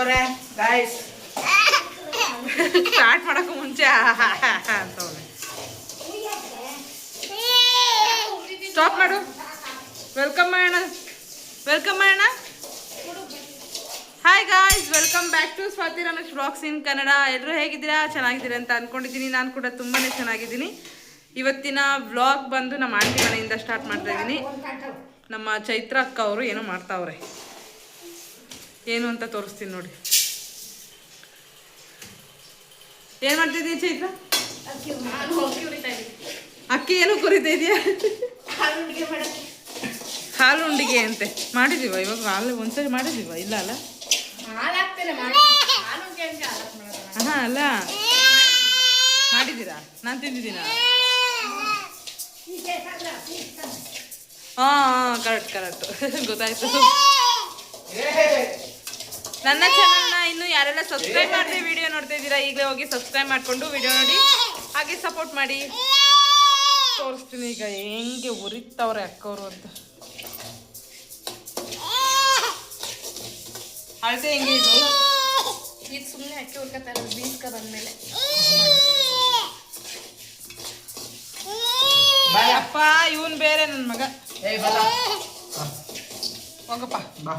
ಮಾಡ್ತವ್ರೆ guys start ಮಾಡೋಕ್ಕೂ ಮುಂಚೆ ಅಂತವ್ರೆ ಸ್ಟಾಪ್ ಮಾಡು. ವೆಲ್ಕಮ್ ಮಾಡೋಣ ವೆಲ್ಕಮ್ ಮಾಡೋಣ hi guys welcome back to Swathi Ramesh blogs in Kannada ಎಲ್ಲರೂ ಹೇಗಿದ್ದೀರಾ? ಚೆನ್ನಾಗಿದ್ದೀರಾ ಅಂತ ಅನ್ಕೊಂಡಿದ್ದೀನಿ. ನಾನು ಕೂಡ ತುಂಬಾ ಚೆನ್ನಾಗಿದ್ದೀನಿ. ಇವತ್ತಿನ ವ್ಲಾಗ್ ಬಂದು ನಮ್ಮ ಆಂಟಿ ಮನೆಯಿಂದ ಸ್ಟಾರ್ಟ್ ಮಾಡ್ತಾ ಇದ್ದೀನಿ. ನಮ್ಮ ಚೈತ್ರ ಅಕ್ಕ ಅವರು ಏನೋ ಮಾಡ್ತಾವ್ರೆ. ಏನು ಅಂತ ತೋರಿಸ್ತೀನಿ ನೋಡಿ. ಏನು ಮಾಡ್ತಿದ್ದೀಯ ಚೈತ್ರ? ಅಕ್ಕಿ ಏನು ಕುರಿತಾ ಇದೆಯಾ? ಹಾಲು ಉಂಡಿಗೆ ಅಂತೆ. ಮಾಡಿದೀವ ಇವಾಗ ಹಾಲು ಒಂದ್ಸರಿ ಮಾಡಿದೀವ ಇಲ್ಲ ಅಲ್ಲ? ಹಾ ಅಲ್ಲ. ಮಾಡಿದ್ದೀರಾ? ನಾನು ತಿಂದಿದ್ದೀನ? ಹಾ ಕರೆಕ್ಟ್ ಕರೆಕ್ಟ್ ಗೊತ್ತಾಯ್ತು. ನನ್ನ ಚಾನಲ್ನ ಇನ್ನು ಯಾರೆಲ್ಲ ಸಬ್ಸ್ಕ್ರೈಬ್ ಮಾಡದೆ ವಿಡಿಯೋ ನೋಡ್ತಾ ಇದ್ದೀರಾ ಈಗಲೇ ಹೋಗಿ ಸಬ್ಸ್ಕ್ರೈಬ್ ಮಾಡಿಕೊಂಡು ವಿಡಿಯೋ ನೋಡಿ. ಹಾಗೆ ಸಪೋರ್ಟ್ ಮಾಡಿ. ತೋರಿಸ್ತೀನಿ ಈಗ ಹೆಂಗೆ ಉರಿತವ್ರೆ ಅಕ್ಕವರು ಅಂತ. ಅಳತೆ ಹೆಂಗೆ ಇದು? ಇದು ಸುಮ್ಮನೆ ಅಕ್ಕಿ ಹುರ್ಕತಾ ಇರೋದು ಬೀಸ್ಕ ಬಂದ್ಮೇಲೆ. ಅಪ್ಪ ಇವನ್ ಬೇರೆ ನನ್ನ ಮಗ. ಏಯ್ ಬಲ ಹೋಗಪ್ಪ. ಬಾ.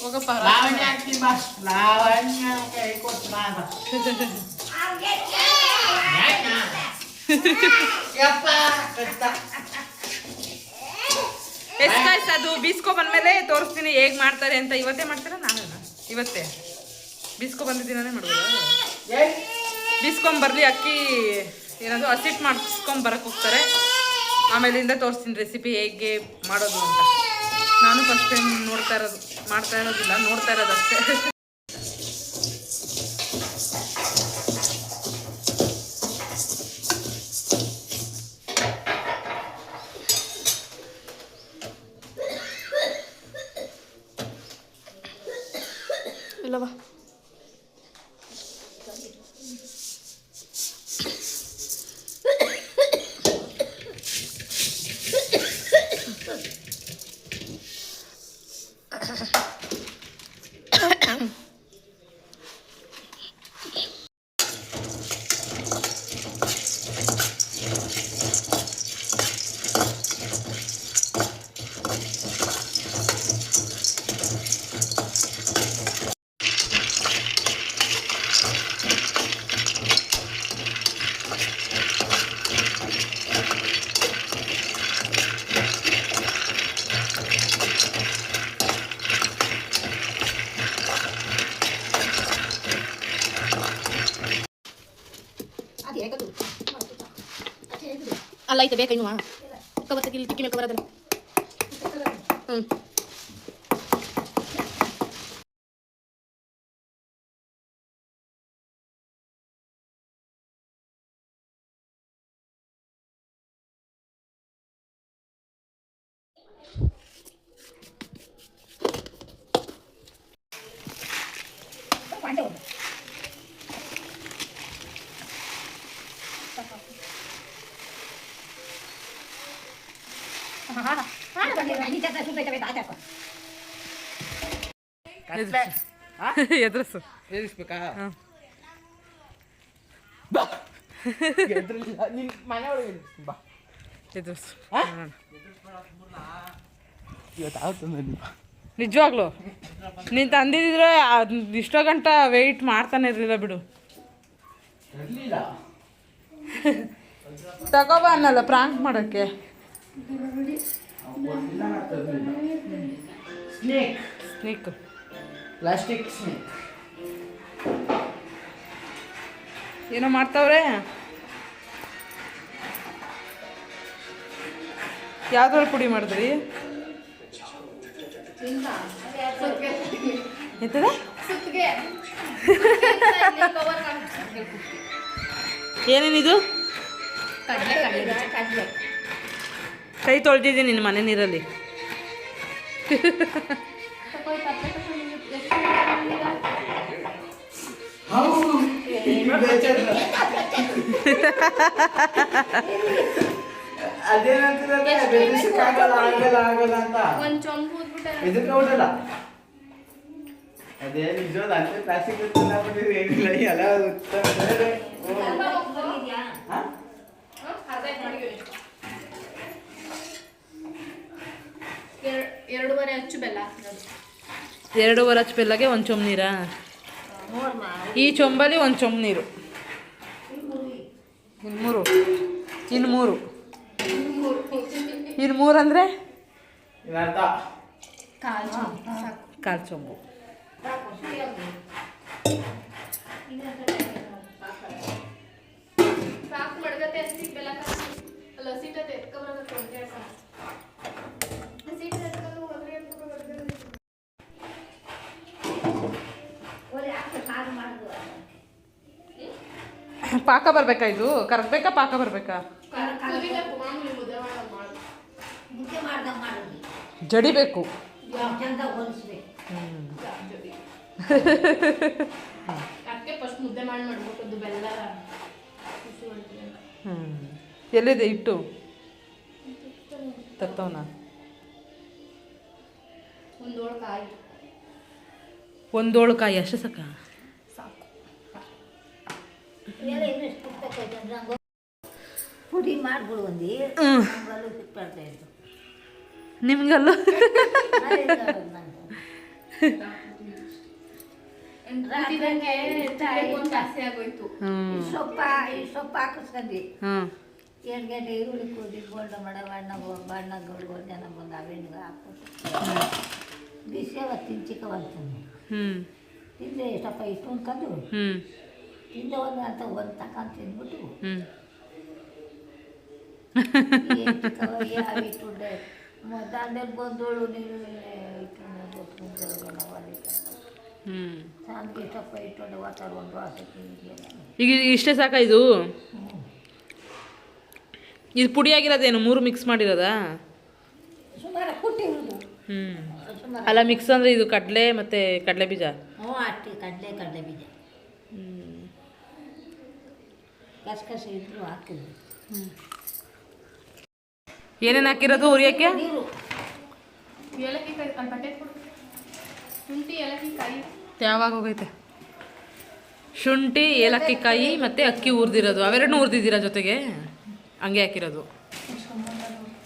ಹೋಗಪ್ಪ ಲಾವಣ್ಯ ಹಾಕ್ತೀನಿ ಬಾ ಲಾವಣ್ಯ ಕೈ ಕೊಟ್ಟು ಬಾ ಬಾ ಎಷ್ಟು ಕಾಯ್ಸ್ ಅದು ಬೀಸ್ಕೊ ಬಂದ್ಮೇಲೆ ತೋರಿಸ್ತೀನಿ ಹೇಗ್ ಮಾಡ್ತಾರೆ ಅಂತ ಇವತ್ತೇ ಮಾಡ್ತೀರಾ ನಾನು ಇವತ್ತೇ ಬೀಸ್ಕೊ ಬಂದಿದ್ದೀನೇ ಮಾಡ್ಬೋದು ಏಯ್ ಬೀಸ್ಕೊಂಡ್ ಬರ್ಲಿ ಅಕ್ಕಿ ಏನದು ಹಸಿಟ್ ಮಾಡಿಸ್ಕೊಂಡ್ ಬರಕ್ ಹೋಗ್ತಾರೆ ಆಮೇಲಿಂದ ತೋರಿಸ್ತೀನಿ ರೆಸಿಪಿ ಹೇಗೆ ಮಾಡೋದು ಅಂತ ನಾನು ಫಸ್ಟ್ ಟೈಮ್ ನೋಡ್ತಾ ಇರೋದು ಮಾಡ್ತಾ ಇರೋದಿಲ್ಲ ನೋಡ್ತಾ ಇರೋದು ಅಷ್ಟೇ. ಇಲ್ಲವಾ? ಅಲ್ಲ ಐತೆ ಬೇಕಾ ಇನ್ನು ಕವತ್ತಕ್ಕೆ ಇಲ್ಲಿ ತಿಕ್ಕಿ ಮೇಲೆ ಬರೋದಲ್ಲ ಹ್ಞೂ ಎದುರಿಸು. ಎದುರಿಸ್ಬೇಕಾ? ಹಾಂ. ಬಾ. ಎದುರಿಲ್ಲ ನಿನ್ ಮನೆ ಒಳಗೆ ಎದುರಿಸ್ತೀನಿ. ಬಾ. ಎದುರಿಸು. ಹಾ? ನೋಡೋಣ. ಇವತ್ತು ಆಗುತ್ತೆ ನನಗೆ ನಿಜವಾಗ್ಲು? ನೀನು ತಂದಿದ್ರೆ ಇಷ್ಟೋ ಗಂಟ ವೆಯ್ಟ್ ಮಾಡ್ತಾನೆ ಇರಲಿಲ್ಲ ಬಿಡು. ತಗೋಬಾನಲ್ಲ ತಗೋಬ ಅನ್ನಲ್ಲ ಪ್ರಾಂಕ್ ಮಾಡೋಕ್ಕೆ. ಸ್ನೇಕ್ ಸ್ನೇಕ್ ಪ್ಲಾಸ್ಟಿಕ್ ಸ್ನೇಕ್ ಏನೋ ಮಾಡ್ತಾವ್ರೆ? ಯಾವ್ದ್ರಲ್ಲಿ ಪುಡಿ ಮಾಡಿದ್ರಿ? ಎಂತದ? ಏನೇನಿದು? ಕೈ ತೊಳೆದಿದ್ದೀನಿ ನಿನ್ನ ಮನೆ ನೀರಲ್ಲಿ. ಅದೇ ನಿಜ ನಿಜವಾದ ಅಂತ ಪ್ಲಾಸ್ಟಿಕ್ ಏನಿಲ್ಲ ಎಲ್ಲ ಉತ್ತಮ ಬೇರೆ. ಓ. ಹಾ? ಎರಡೂವರೆ ಅಚ್ಚು ಬೆಲ್ಲ ಹಾಕಿರೋದು ಎರಡೂವರೆ ಹಚ್ಚ ಬೆಲ್ಲಗೆ ಒಂದು ಚೊಂಬು ನೀರಾ? ಈ ಚೊಂಬಲ್ಲಿ ಒಂದು ಚೊಂಬು ನೀರು. ಇನ್ನು ಮೂರು ಇನ್ನು ಮೂರು ಇನ್ನು ಮೂರು ಅಂದರೆ ಕಾಲು ಚೊಂಬು. ಅಲ್ಲ ಪಾಕ ಬರಬೇಕಾ ಇದು? ಕರಗಬೇಕಾ ಪಾಕ ಬರಬೇಕಾ? ಜಡಿಬೇಕು ಎಲ್ಲಿದೆ ಇಟ್ಟು ತತ್ತವನ? ಒಂದೋಳು ಕಾಯಿ ಅಷ್ಟೇ ಸಾಕು? ಪುಡಿ ಮಾಡ್ಬಿಡು ಒಂದು. ನಿಮಗಲ್ಲ? ಸೊಪ್ಪ ಈ ಸೊಪ್ಪು ಹಾಕಿಸ್ಕೊಂಡಿ. ಎರಡು ಗಂಟೆ ಈರುಳ್ಳಿ ಕೂದಿ ಬೋಂಡ ಮಾಡ ಬಣ್ಣ ಬಣ್ಣಗಳು ಜನ ಬಂದು ಅವೆಣ್ಣಿಗೆ ಹಾಕ್ಬಿಟ್ಟು. ಬಿಸಿ ಅವತ್ತು ತಿಂಚಿಕ ಹ್ಞೂ ತಿಂದರೆ ಸ್ವಲ್ಪ ಇಟ್ಟು ಅನ್ಕೊಂಡು ಹ್ಞೂ ಒಂದು ಅಂತ ಒಂದು ತಗೊಂಡು ತಿಂದ್ಬಿಟ್ಟು ಹ್ಞೂ ದಾಂಡಲ್ಲಿ ಬಂದೋಳು ನೀನು ಹ್ಞೂ ಈಗ ಇಷ್ಟೇ ಸಾಕ ಇದು? ಇದು ಪುಡಿ ಆಗಿರೋದೇನು ಮೂರು ಮಿಕ್ಸ್ ಮಾಡಿರೋದಾ? ಹ್ಞೂ ಅಲ್ಲ ಮಿಕ್ಸ್ ಅಂದರೆ ಇದು ಕಡಲೆ ಮತ್ತು ಕಡಲೆ ಬೀಜ ಹ್ಞೂ ಕಡಲೆ ಕಡಲೆ ಬೀಜ ಕಸಕಸೆ ಇದ್ರು ಹಾಕಿದ್ರು ಏನೇನು ಹಾಕಿರೋದು ಉರಿಯೋಕ್ಕೆ? ನೀರು. ಏಲಕ್ಕಿ ಕಾಯಿ ಅಲ್ಲಿ ಬಟ್ಟೆ ಕೊಡು. ಶುಂಠಿ ಏಲಕ್ಕಿ ಕಾಯಿ ಯಾವಾಗ ಹೋಗೈತೆ? ಶುಂಠಿ ಏಲಕ್ಕಿ ಕಾಯಿ ಮತ್ತು ಅಕ್ಕಿ ಹುರಿದಿರೋದು ಅವೆರಡನ್ನೂ ಹುರಿದಿದ್ದೀರಾ ಜೊತೆಗೆ? ಹಂಗೆ ಹಾಕಿರೋದು.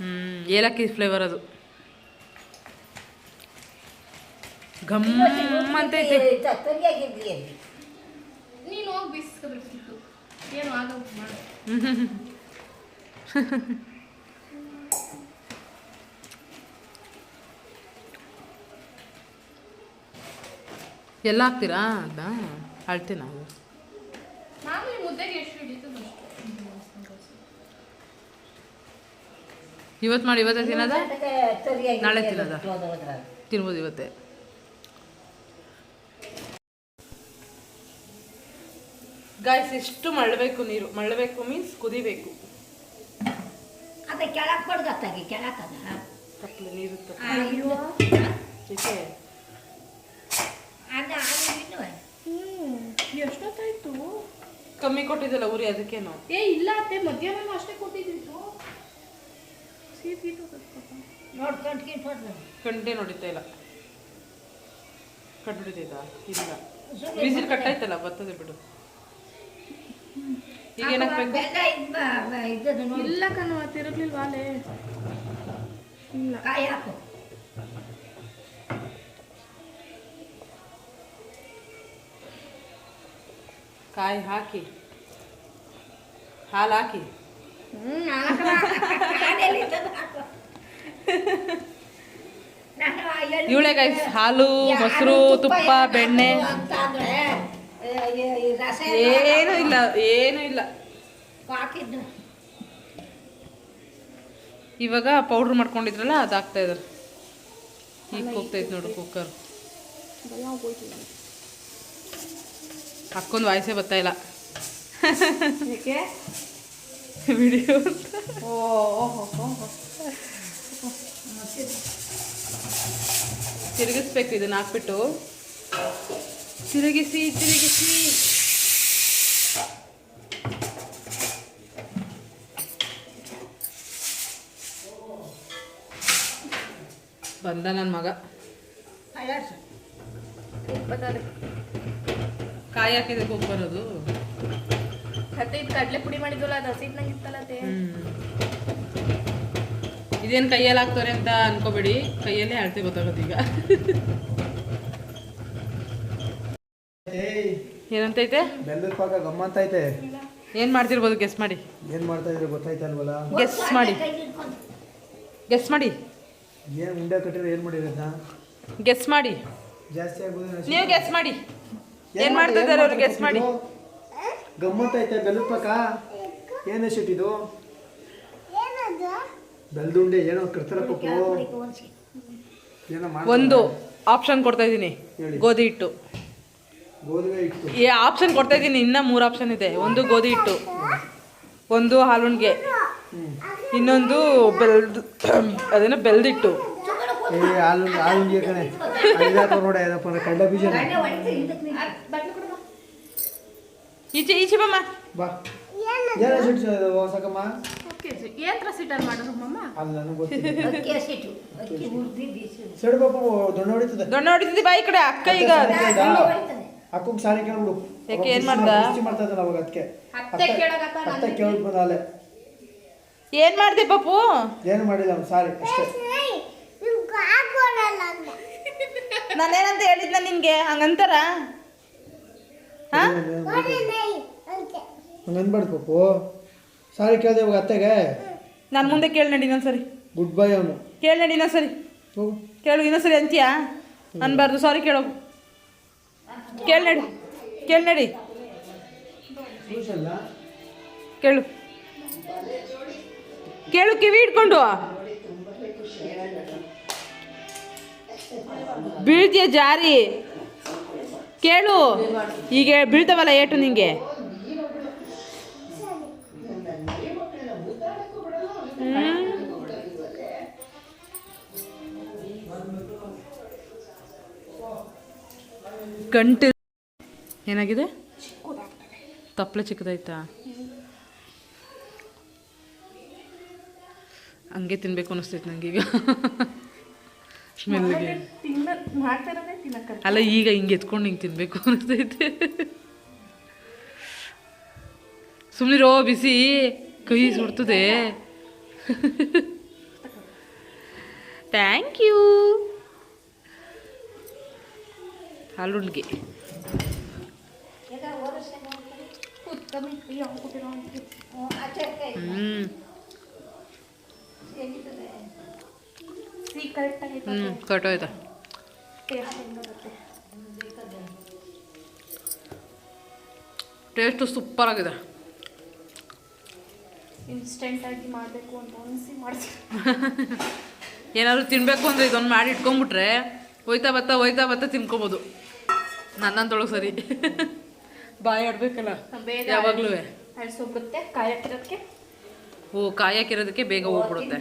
ಹ್ಞೂ ಏಲಕ್ಕಿ ಫ್ಲೇವರ್ ಅದು. ಘಮ್ ಅಂತೈತೆ ಸರಿಯಾಗಿರ್ಲಿ ಅಲ್ಲಿ ನೀನು ಹೋಗಿ ಬಿಸ್ಕೋಬೇಕಿತ್ತು ಏನು ಆಗ ಮಾಡು. ಎಲ್ಲ ಹಾಕ್ತೀರಾ ಅಂತ ಅಳ್ತೀವಿ ನಾವು ಮಾಮೂಲಿ ಮುದ್ದೆಗೆ ಎಷ್ಟು ಹಿಡಿತದೆ ಅಷ್ಟು. ಇವತ್ತು ಮಾಡಿ ಇವತ್ತೇ ತಿನ್ನೋದ? ಸರಿಯಾಗಿ ನಾಳೆ ತಿನ್ನೋದ? ತಿನ್ಬೋದು ಇವತ್ತೇ. ಗಾಯ್ಸ್ ಇಷ್ಟು ಮಳ್ಳಬೇಕು ನೀರು? ಮಳ್ಳಬೇಕು ಮೀನ್ಸ್ ಕುದಿಬೇಕು. ಅದೇ ಕೆಳಗೆ ಬಡ್ಗತ್ತಾಗಿ ಕೆಳಕದ ತಪ್ಪಲೆ ನೀರು ಎಷ್ಟೊತ್ತಾಯ್ತು? ಕಮ್ಮಿ ಕೊಟ್ಟಿದ್ದಲ್ಲ ಉರಿ ಅದಕ್ಕೇನು? ಏ ಇಲ್ಲ ಅತ್ತೆ ಮಧ್ಯಾಹ್ನ ಅಷ್ಟೇ ಕೊಟ್ಟಿದ್ದು ಗೀಟ್ ನೋಡ್ಕೊಂಡು ಕಿಟ್ಬಿಡ್ದು ಕಂಡೆ ನೋಡಿತಾ ಇಲ್ಲ. ಕಂಡು ಬಿಡ್ತೈತಾ ಇಲ್ಲ. ವಿಸಿಲ್ ಕಟ್ಟಾಯ್ತಲ್ಲ ಬರ್ತದೆ ಬಿಡು. ಈಗ ಏನಾಗ್ಬೇಕು ಇಲ್ಲ ಕಣೋ ತಿರುಗ್ಲಿಲ್ವಾಲೆ ಇಲ್ಲ. ಕಾಯಿ ಹಾಕು. ಕಾಯಿ ಹಾಕಿ. ಹಾಲು ಹಾಕಿ. ಇವಳೆ ಗಾಯ್ಸ್ ಹಾಲು ಮೊಸರು ತುಪ್ಪ ಬೆಣ್ಣೆ. ಏನೂ ಇಲ್ಲ ಏನೂ ಇಲ್ಲ. ಇವಾಗ ಪೌಡ್ರ್ ಮಾಡ್ಕೊಂಡಿದ್ರಲ್ಲ ಅದು ಹಾಕ್ತಾ ಇದಾರೆ ಈಗ ಹೋಗ್ತೈತೆ ನೋಡು ಕುಕ್ಕರ್ ಹಾಕ್ಕೊಂಡು ವಾಯ್ಸೇ ಬರ್ತಾ ಇಲ್ಲ. ವಿಡಿಯೋ ತಿರುಗಿಸ್ಬೇಕು ಇದನ್ನ ಹಾಕ್ಬಿಟ್ಟು. ತಿರುಗಿಸಿ ತಿರುಗಿಸಿ. ಬಂದ ನನ್ನ ಮಗ. ಕಾಯಿ ಹಾಕಿದೆ ಹೋಗಿ ಬರೋದು. ಇದು ಕಡಲೆ ಪುಡಿ ಮಾಡಿದ್ವಲ್ಲ ಅದು ಹಸಿಟ್ನಾಗ ಇತ್ತಲ್ಲ ಅದೇ. ಇದೇನು ಕೈಯಲ್ಲಿ ಹಾಕ್ತಾರೆ ಅಂತ ಅನ್ಕೋಬೇಡಿ. ಕೈಯಲ್ಲೇ ಅಳತೆ ಗೊತ್ತಾಗೋದು ಈಗ. ಏನಂತೈತೆ? ಬೆಲ್ಲದ ಪಾಕ ಗಮ್ಮಂತ ಐತೆ ಏನು ಮಾಡ್ತಿರ್ಬೋದು ಗೆಸ್ ಮಾಡಿ. ಏನ್ ಮಾಡ್ತಾ ಇದ್ರೆ ಗೊತ್ತಾಯ್ತಲ್ವಲ್ಲ ಗೆಸ್ ಮಾಡಿ. ಗೆಸ್ ಮಾಡಿ. ಏನ್ ಉಂಡೆ ಕಟ್ಟಿದ್ರೆ ಏನ್ ಮಾಡಿ ಗೆಸ್ ಮಾಡಿ. ಜಾಸ್ತಿ ಆಗ್ಬೋದು ನೀವು ಗೆಸ್ ಮಾಡಿ. ಏನ್ ಮಾಡ್ತಾ ಇದ್ದಾರೆ ಅವ್ರು ಗೆಸ್ ಮಾಡಿ. ಗಮ್ಮಂತ ಐತೆ ಬೆಲ್ಲದ ಪಾಕ? ಏನ್ ಶೀಟ್ ಇದು ಬೆಲ್ದುಂಡೆ ಏನೋ ಕರ್ತಾರ ಏನೋ. ಒಂದು ಆಪ್ಷನ್ ಕೊಡ್ತಾ ಇದ್ದೀನಿ. ಹೇಳಿ. ಗೋಧಿ ಹಿಟ್ಟು. ಈ ಆಪ್ಷನ್ ಕೊಡ್ತಾ ಇದ್ದೀನಿ. ಇನ್ನ ಮೂರು ಆಪ್ಷನ್ ಇದೆ. ಒಂದು ಗೋಧಿ ಹಿಟ್ಟು ಒಂದು ಹಾಲುಣ್ಗೆ ಇನ್ನೊಂದು ಬೆಲ್ದ್ ಅದೇನೋ ಬೆಲ್ದಿಟ್ಟು. ಈಚೆ ಈಚೆ ಬಮ್ಮ. ದೊಡ್ಡ ಹೊಡಿತಿದ್ದಿ ಬಾ ಈ ಕಡೆ ಅಕ್ಕ ಈಗ. ಅಕ್ಕಂಗ್ ಸಾರಿ ಕೇಳ್ಬಿಡು. ಯಾಕೆ, ಏನ್ ಮಾಡ್ದ? ಮಾಡ್ತಾ ಇದ್ದಲ್ಲ ಅವಾಗ ಅದಕ್ಕೆ ಅತ್ತೆ ಕೇಳಕತ್ತ ಅತ್ತೆ ಕೇಳ್ಬಿಟ್ಟು ಬಂದಾಲೆ ಏನ್ ಮಾಡ್ದೆ ಪಪ್ಪು? ಏನು ಮಾಡಿಲ್ಲ ಅವ್ನು ಸಾರಿ ಅಷ್ಟೇ. ನಾನೇನಂತ ಹೇಳಿದ್ನ ನಿನ್ಗೆ? ಹಂಗಂತಾರ? ಹಾ? ಹಂಗೆ ಅನ್ಬಾರ್ದು ಪಪ್ಪು. ಸಾರಿ ಕೇಳ್ದೆ ಇವಾಗ ಅತ್ತೆಗೆ. ನಾನು ಮುಂದೆ ಕೇಳಿ ನಡಿ ಇನ್ನೊಂದ್ಸರಿ. ಗುಡ್ ಬೈ ಅವನು. ಕೇಳಿ ನಡಿ ಇನ್ನೊಂದ್ಸರಿ. ಹೋಗು. ಕೇಳು ಇನ್ನೊಂದ್ಸರಿ ಅಂತೀಯಾ? ಅನ್ಬಾರ್ದು ಸಾರಿ ಕೇಳೋ ಕೇಳಿ ನಡಿ ಕೇಳಿ ನಡಿ. ಕೇಳು. ಕೇಳು ಕಿವಿ ಇಟ್ಕೊಂಡು ಬೀಳ್ತೀಯ ಜಾರಿ. ಕೇಳು. ಈಗ ಬೀಳ್ತಾವಲ್ಲ ಏಟು ನಿಂಗೆ. ಗಂಟು. ಏನಾಗಿದೆ? ತಪ್ಪಲೆ ಚಿಕ್ಕದಾಯ್ತಾ? ಹಂಗೆ ತಿನ್ಬೇಕು ಅನಿಸ್ತೈತೆ ನನಗೀಗ ಸ್ಮೆಲ್ಗೆ. ಅಲ್ಲ ಈಗ ಹಿಂಗೆ ಎತ್ಕೊಂಡು ಹಿಂಗೆ ತಿನ್ಬೇಕು ಅನಿಸ್ತೈತೆ. ಸುಮ್ಮನಿರೋ ಬಿಸಿ. ಕೈ ಸುಡ್ತದೆ. ಥ್ಯಾಂಕ್ ಯು ಕೂತಿರೋ ಹ್ಞೂ ಕಟ್ಟೋಯ್ತಾ ಟೇಸ್ಟ್ ಸೂಪರ್ ಆಗಿದೆ. ಇನ್ಸ್ಟೆಂಟ್ ಆಗಿ ಮಾಡಬೇಕು ಅಂತ ಅನಿಸಿ ಮಾಡ್ತೀನಿ. ಏನಾದರೂ ತಿನ್ನಬೇಕು ಅಂದರೆ ಇದೊಂದು ಮಾಡಿ ಇಟ್ಕೊಂಬಿಟ್ರೆ ಹೋಯ್ತಾ ಬತ್ತಾ ಹೋಯ್ತಾ ಬತ್ತಾ ತಿನ್ಕೊಬೋದು. ನನ್ನಂತೊಳಗೆ ಸರಿ. ಬಾಯಿ ಆಡ್ಬೇಕಲ್ಲ? ಯಾವಾಗ್ಲೂ. ಓ ಕಾಯಕ್ಕಿರೋದಕ್ಕೆ ಬೇಗ ಹೋಗ್ಬಿಡುತ್ತೆ.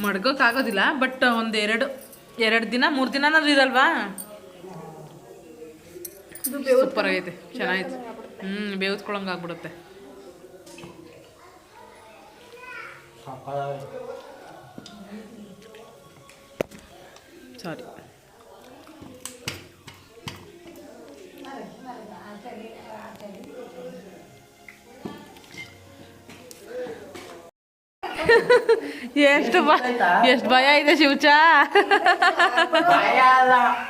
ಮಡ್ಗೋಕ್ಕಾಗೋದಿಲ್ಲ ಬಟ್ ಒಂದು ಎರಡು ಎರಡು ದಿನ ಮೂರು ದಿನನಾದ್ರೂ ಇರಲ್ವಾ? ಸೂಪರ್ ಆಗೈತೆ ಚೆನ್ನಾಗೈತೆ. ಹ್ಞೂ ಬೇವ್ಸ್ಕೊಳಂಗೆ ಆಗ್ಬಿಡುತ್ತೆ. ಸಾರಿ. ಎಷ್ಟು ಎಷ್ಟು ಭಯ ಇದೆ ಶಿವಚ?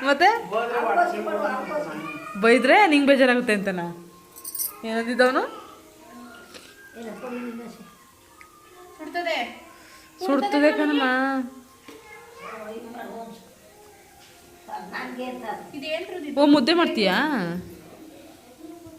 ಮತ್ತೆ? ಬೈದ್ರೆ ನಿಂಗೆ ಬೇಜಾರಾಗುತ್ತೆ ಅಂತನಾ? ಏನಂದಿದ್ದವನು? ಸುಡ್ತದೆ ಕಣಮ್ಮ. ಓ, ಮುದ್ದೆ ಮಾಡ್ತೀಯಾ?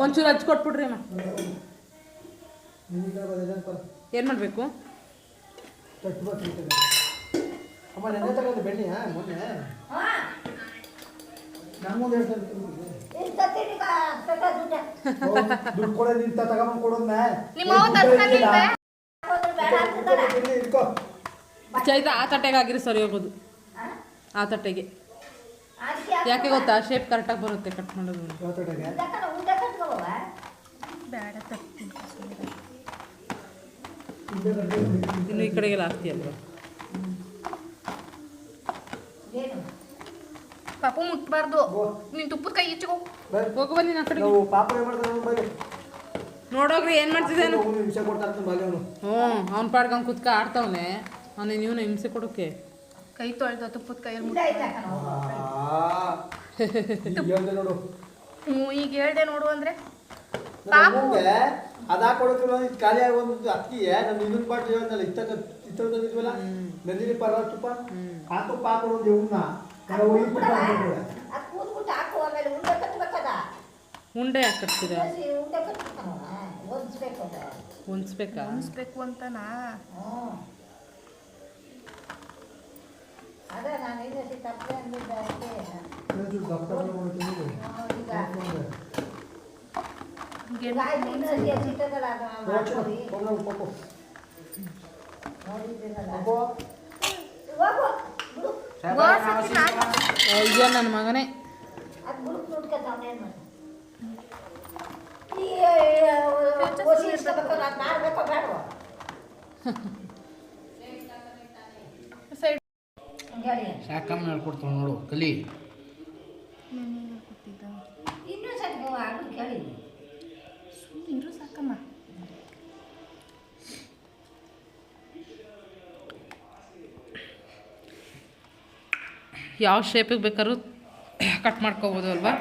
ತರ್ಸ್ಕೊಂಡಿಲ್ವೇ? ಹಚ್ಚಿ ಬೇಡ ಏನು ಮಾಡಬೇಕು? ಚೈತ್ರ ಆ ತಟ್ಟೆಗೆ ಆಗಿರಿ ಸರಿ ಹೋಗೋದು. ಹಾಂ ಆ ತಟ್ಟೆಗೆ? ಯಾಕೆ ಗೊತ್ತಾ? ಶೇಪ್ ಕರೆಕ್ಟಾಗಿ ಬರುತ್ತೆ ಕಟ್ ಮಾಡೋದು ಜೋತಡೆಗೆ ಉಂಡೆ ಉಂಡೆ ಕಟ್ಕೋವ ಬೇಡ ತರ್ತೀನಿ. ಇನ್ನು ಈ ಕಡೆಗೆಲ್ಲ ಹಾಕ್ತೀಯಲ್ವ ಪಾಪು ಮುಟ್ಬಾರ್ದು. ನೀನ್ ತುಪ್ಪದ ಕೈ ಈಚೆಗೆ ಹೋಗು. ಹೋಗು ಬನ್ನಿ ನಾ ಬರೀ ನೋಡೋಗ್ರಿ ಏನು ಮಾಡ್ತಿದ್ದಾನು ಹ್ಞೂ ಅವ್ನ ಪಾಡ್ಗಂಗೆ ಕುತ್ಕ ಆಡ್ತಾವನೆ. ಅವನು ನೀವನ್ನ ಹಿಂಸೆ ಕೊಡೋಕೆ. ಕೈ ತೊಳ್ದ ತುಪ್ಪದ ಕೈಯಲ್ಲಿ ಹ್ಞೂ ಈಗ ಹೇಳ್ದೆ ನೋಡು ಅಂದ್ರೆ? ನಮಗೆ ಅದಾ ಕೊಡೋದಿಲ್ಲ ಇದು ಖಾಲಿ ಆಗಿ ಒಂದು ಅಕ್ಕಿಗೆ ನಾನು ಇನ್ನೊಂದು ಪಾಟ್ ಹೇಳ್ದಲ್ಲ ಇತ್ತ ಇತ್ತ ತಂದಿದ್ವಲ್ಲ ನಂದಿನಿ ಪರ ತುಪ್ಪ? ಆ ತುಪ್ಪ ಹಾಕೊಂಡು ಒಂದು ಇವ್ನ ನಾವು ಈ ತುಪ್ಪ ಹಾಕ್ಬಿಟ್ರೆ. ಅದು ಕೂತ್ಬಿಟ್ಟು ಹಾಕು ಆಮೇಲೆ ಉಂಡೆ ಕಟ್ಬೇಕದ ಉಂಡೆ ಯಾಕೆ ಕಟ್ತೀರಾ ಹಸಿ ಉಂಡೆ ಕಟ್ಬೇಕು ಒದಿಸ್ಬೇಕು ಅದು. ಹೊಂದ್ಸ್ಬೇಕಾ? ಅನ್ಸ್ಬೇಕು ಅಂತನಾ? ಹ್ಞೂ ಅದೇ ನಾನು ಇನ್ನೊಂದು ತಪ್ಪಲೆ ಅಂದಿದ್ದೆ ಅದಕ್ಕೆ ಸೈಡ್ ಹೇಳಿ ಸಾಕಮ್ಮ ಹೇಳ್ಕೊಡ್ತಾವ ನೋಡು ಕಲಿ. ಯಾವ ಶೇಪಿಗೆ ಬೇಕಾದ್ರೂ ಕಟ್ ಮಾಡ್ಕೋಬೋದು ಅಲ್ವಾ?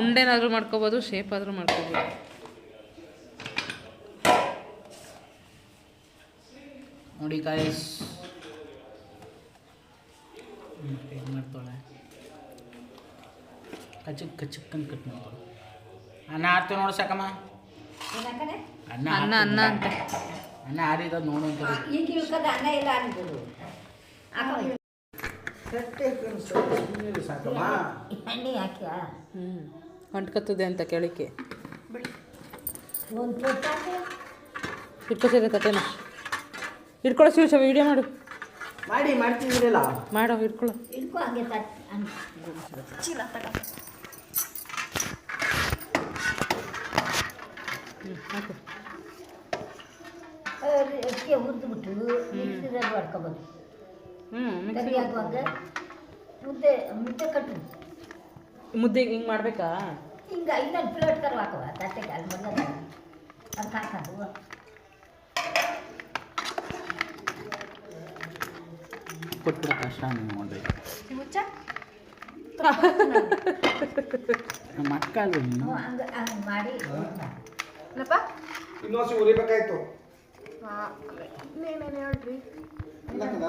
ಉಂಡೆನಾದರೂ ಮಾಡ್ಕೋಬೋದು ಶೇಪ್ ಆದರೂ ಮಾಡ್ಕೋಬೋದು. ನೋಡಿ ಕಾಯಸ್ ಮಾಡ್ತಾಳೆ ಕಚಕ್ ಕಚಕ್ ಅಂತ ಕಟ್ ಮಾಡ್ತಾಳೆ ಅನ್ನ ಆರ್ತೀವಿ ನೋಡು ಸಾಕಮ್ಮ. ಅನ್ನ ಅನ್ನ ಅನ್ನ ಅಂತ. ಅನ್ನ ಆರಿದ ನೋಡು ಅಂತ. ಎಣ್ಣೆ ಹಾಕ್ಯ ಹ್ಞೂ ಅಂಟ್ಕತ್ತದೆ ಅಂತ ಕೇಳಿಕೆ. ಒಂದು ಪ್ಲೇಟ್ ಹಾಕಿ ಇಟ್ಕೋ ಸೀರೆ ತಟ್ಟೆನ ಹಿಡ್ಕೊಳ್ಳೋ ಶಿವಶ ವಿಡಿಯೋ ಮಾಡು ಮಾಡಿ ಮಾಡ್ತಿದ್ದೀರಲ್ಲ ಮಾಡೋ ಇಟ್ಕೊಳ್ಳೋ ಇಟ್ಕೋ ಹಂಗೆ ತಟ್ ಹಂಗೆ. ಚೀಲ ತಗ. ಹ್ಞೂ ಹಾಕು. ಅಕ್ಕಿ ಹುರಿದ್ಬಿಟ್ಟು ಮಿಕ್ಸಿದಾಗ ಮಾಡ್ಕೊಬೋದು. ಹ್ಞೂ ಕರಿ ಹಾಕುವಾಗ ಮುದ್ದೆ ಮುದ್ದೆ ಕಟ್ಟು ಮುದ್ದೆಗೆ ಹಿಂಗೆ ಮಾಡಬೇಕಾ? ಹಿಂಗೆ ಇನ್ನೊಂದು ಪ್ಲೇಟ್ ಕರು ಹಾಕುವ ತಟ್ಟೆಗೆ ಅಲ್ಲಿ ಮೊದಲ ಅದಕ್ಕೆ ಹಾಕೋದು. ಕೊಟ್ಬಿಡ ಕಷ್ಟ ಮಾಡ್ಬೇಕು ಮುಚ್ಚ ನಮ್ಮ ಅಕ್ಕ ಅಲ್ವ ಮಾಡಿ ಏನಪ್ಪ? ಇನ್ನೊಂದು ಉರಿಬೇಕಾಯ್ತು. ಹಾಂ ಹೇಳ್ರಿ. ಕದ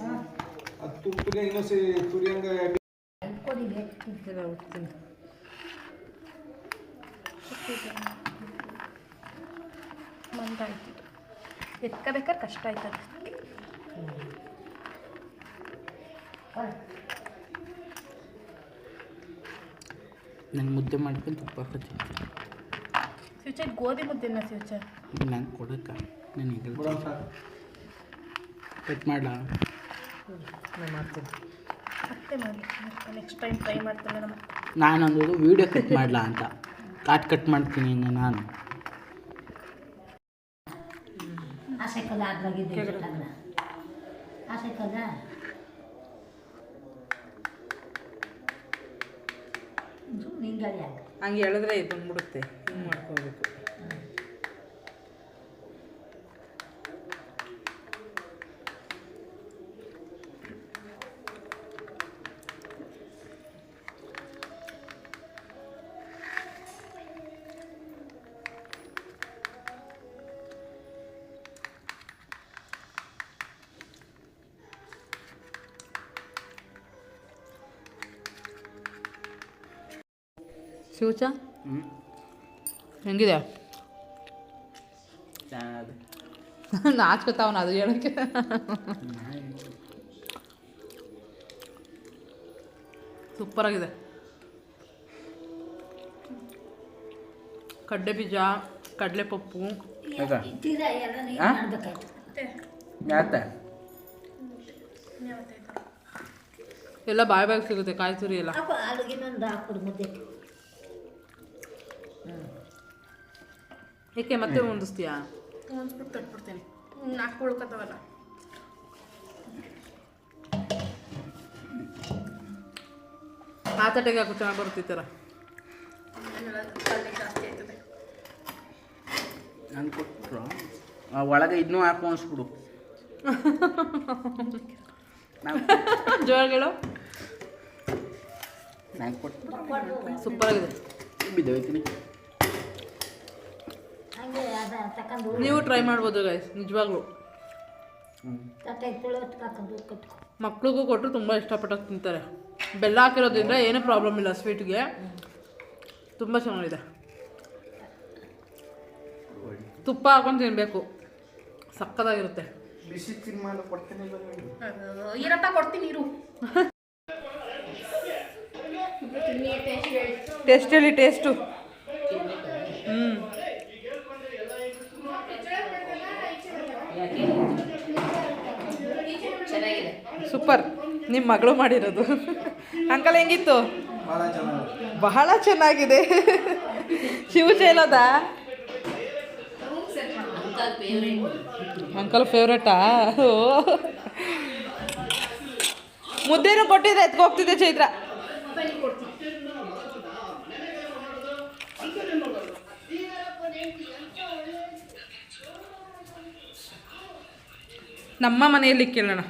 ಹಾಂ ಅದು ತುಪ್ಪಗೆ ಇನ್ನೊಸಿ ತುರಿಯಂಗೆ ಇಟ್ಕೊಂಡಿಗೆ ಮಂದಾಯ್ತು. ಎತ್ಕೋಬೇಕಾದ್ರೆ ಕಷ್ಟ ಆಯ್ತದೆ ನಂಗೆ ಮುದ್ದೆ ಮಾಡ್ಕೊಂಡು ತುಪ್ಪ ಹಾಕೋತೀನಿ ಫ್ಯೂಚರ್ ಗೋಧಿ ಮುದ್ದೆನ ಫ್ಯೂಚರ್ ನಂಗೆ ಕೊಡಕ್ಕ ನಾನು ಈಗ ಬಿಡೋಣ ಸಾಕು. ಕಟ್ ಮಾಡಲ? ನಾನು ಮಾಡ್ತೀನಿ. ಮತ್ತೆ ಮಾಡಿ ನೆಕ್ಸ್ಟ್ ಟೈಮ್ ಟ್ರೈ ಮಾಡ್ತೀನಿ ನಮ್ಮ ನಾನು. ಅಂದೋದು ವೀಡಿಯೋ ಕಟ್ ಮಾಡಲ ಅಂತ. ಕಾಟ್ ಕಟ್ ಮಾಡ್ತೀನಿ ಇನ್ನು ನಾನು. ಆಸೆ ಕದ ಅದ್ರಾಗಿದ್ದು ಆಸೆ ಕದ ಹಾಕ ಹಂಗೆ ಹೇಳಿದ್ರೆ ಇದು ಬಂದ್ಬಿಡುತ್ತೆ. ಹಿಂಗೆ ಮಾಡ್ಕೋಬೇಕು ಶಿವಚ ಹ್ಞೂ ಹೆಂಗಿದೆ? ನಾಚ್ಕೊತಾವನ ಅದು ಹೇಳಕ್ಕೆ ಸೂಪರ್ ಆಗಿದೆ. ಕಡ್ಲೆ ಬೀಜ ಕಡಲೆ ಪಪ್ಪು ಎಲ್ಲ ಬಾಯ್ ಬಾಯ್ ಸಿಗುತ್ತೆ ಕಾಯಿ ತುರಿ ಎಲ್ಲ. ಏಕೆ ಮತ್ತೆ ಹೊಂದಿಸ್ತೀಯಾ ಕಟ್ಬಿಡ್ತೀನಿ ನಾಲ್ಕು ಉಳ್ಕೊತಾವಲ್ಲ ಆ ತಟ್ಟೆಗೆ ಹಾಕು ಚೆನ್ನಾಗಿ ಬರುತ್ತಿತ್ತರ ತಲೆ ಜಾಸ್ತಿ ಆಯ್ತದೆ. ನಾನು ಕೊಟ್ಟರು ಒಳಗೆ ಇದನ್ನೂ ಹಾಕು ಅನ್ಸ್ಬಿಡು. ನಾನು ಜೋಳಗಳು ನಾನು ಕೊಟ್ಟು ಸೂಪರ್ ಆಗಿದೆ. ಬಿದ್ದೋಯ್ತೀನಿ. ನೀವು ಟ್ರೈ ಮಾಡ್ಬೋದು ಗೈಸ್ ನಿಜವಾಗ್ಲೂ. ಮಕ್ಳಿಗೂ ಕೊಟ್ಟರು ತುಂಬ ಇಷ್ಟಪಟ್ಟು ತಿಂತಾರೆ. ಬೆಲ್ಲ ಹಾಕಿರೋದ್ರಿಂದ ಏನೂ ಪ್ರಾಬ್ಲಮ್ ಇಲ್ಲ ಸ್ವೀಟ್ಗೆ ತುಂಬ ಚೆನ್ನಾಗಿದೆ. ತುಪ್ಪ ಹಾಕೊಂಡು ತಿನ್ನಬೇಕು ಸಕ್ಕದಾಗಿರುತ್ತೆ ಬಿಸಿ ತಿನ್ಮಾಡು ಕೊಡ್ತೀನಿ ಅದು ಇರಪ್ಪ ಕೊಡ್ತೀನಿ ಇರು. ಟೇಸ್ಟ್ ಹೇಳಿ ಟೇಸ್ಟು ಹ್ಞೂ ಚೆನ್ನಾಗಿದೆ ಸೂಪರ್. ನಿಮ್ಮ ಮಗಳು ಮಾಡಿರೋದು. ಅಂಕಲ್ ಹೆಂಗಿತ್ತು? ಬಹಳ ಚೆನ್ನಾಗಿದೆ. ಶಿವಶೈಲದ ಅಂಕಲ್ ಫೇವ್ರೇಟಾ ಮುದ್ದೇನು ಕೊಟ್ಟಿದ್ರೆ ಕೊಟ್ಟಿದ್ರೆ ಎತ್ಕೋಗ್ತಿದ್ದೆ ಚೈತ್ರ. ನಮ್ಮ ಮನೆಯಲ್ಲಿ ಕೇಳೋಣ.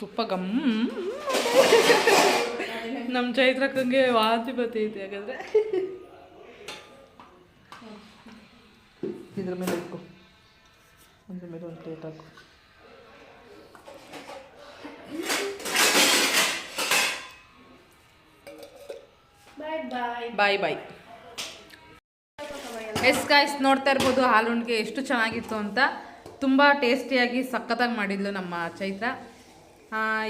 ತುಪ್ಪ ಗಮ್ ನಮ್ಮ ಚೈತ್ರಕ್ಕಂಗೆ ವಾಂತಿ ಬತ್ತೈತಿ ಹಾಗಾದ್ರೆ ಇದ್ರ ಮೇಲೆ ಹಾಕು ಇದ್ರ ಮೇಲೆ ಒಂದು ಪ್ಲೇಟ್ ಹಾಕು. ಬಾಯ್ ಬಾಯ್ ಬಾಯ್ ಬಾಯ್ ಎಸ್ ಗಾಯ್ಸ್ ನೋಡ್ತಾ ಇರ್ಬೋದು ಹಾಲುಂಡಿಗೆ ಎಷ್ಟು ಚೆನ್ನಾಗಿತ್ತು ಅಂತ. ತುಂಬ ಟೇಸ್ಟಿಯಾಗಿ ಸಖತ್ತಾಗಿ ಮಾಡಿದ್ಲು ನಮ್ಮ ಚೈತ್ರ.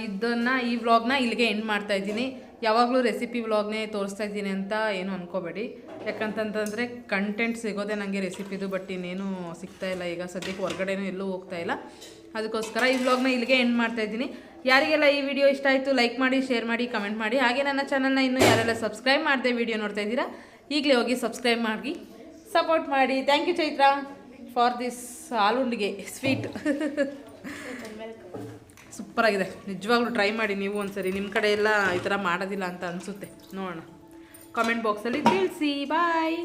ಇದನ್ನು ಈ ವ್ಲಾಗ್ನ ಇಲ್ಲಿಗೆ ಎಂಡ್ ಮಾಡ್ತಾ ಇದ್ದೀನಿ. ಯಾವಾಗಲೂ ರೆಸಿಪಿ ವ್ಲಾಗ್ನೇ ತೋರಿಸ್ತಾ ಇದ್ದೀನಿ ಅಂತ ಏನು ಅನ್ಕೋಬೇಡಿ. ಯಾಕಂತಂತಂದರೆ ಕಂಟೆಂಟ್ ಸಿಗೋದೇ ನನಗೆ ರೆಸಿಪಿದು ಬಟ್ ಇನ್ನೇನು ಸಿಗ್ತಾ ಇಲ್ಲ. ಈಗ ಸದ್ಯಕ್ಕೆ ಹೊರಗಡೆನೂ ಎಲ್ಲೂ ಹೋಗ್ತಾ ಇಲ್ಲ. ಅದಕ್ಕೋಸ್ಕರ ಈ ವ್ಲಾಗ್ನ ಇಲ್ಲಿಗೆ ಎಂಡ್ ಮಾಡ್ತಾ ಇದ್ದೀನಿ. ಯಾರಿಗೆಲ್ಲ ಈ ವಿಡಿಯೋ ಇಷ್ಟ ಆಯಿತು ಲೈಕ್ ಮಾಡಿ ಶೇರ್ ಮಾಡಿ ಕಮೆಂಟ್ ಮಾಡಿ. ಹಾಗೆ ನನ್ನ ಚಾನಲ್ನ ಇನ್ನೂ ಯಾರೆಲ್ಲ ಸಬ್ಸ್ಕ್ರೈಬ್ ಮಾಡದೆ ವಿಡಿಯೋ ನೋಡ್ತಾ ಇದ್ದೀರಾ, ಈಗಲೇ ಹೋಗಿ ಸಬ್ಸ್ಕ್ರೈಬ್ ಮಾಡಿ ಸಪೋರ್ಟ್ ಮಾಡಿ. Thank you Chaitra for this ಹಾಲುಂಡಿಗೆ sweet ಸೂಪರಾಗಿದೆ. ನಿಜವಾಗ್ಲೂ ಟ್ರೈ ಮಾಡಿ ನೀವು ಒಂದ್ಸರಿ. ನಿಮ್ಮ ಕಡೆ ಎಲ್ಲ ಈ ಥರ ಮಾಡೋದಿಲ್ಲ ಅಂತ ಅನಿಸುತ್ತೆ. ನೋಡೋಣ. ಕಾಮೆಂಟ್ ಬಾಕ್ಸಲ್ಲಿ ತಿಳಿಸಿ. ಬಾಯ್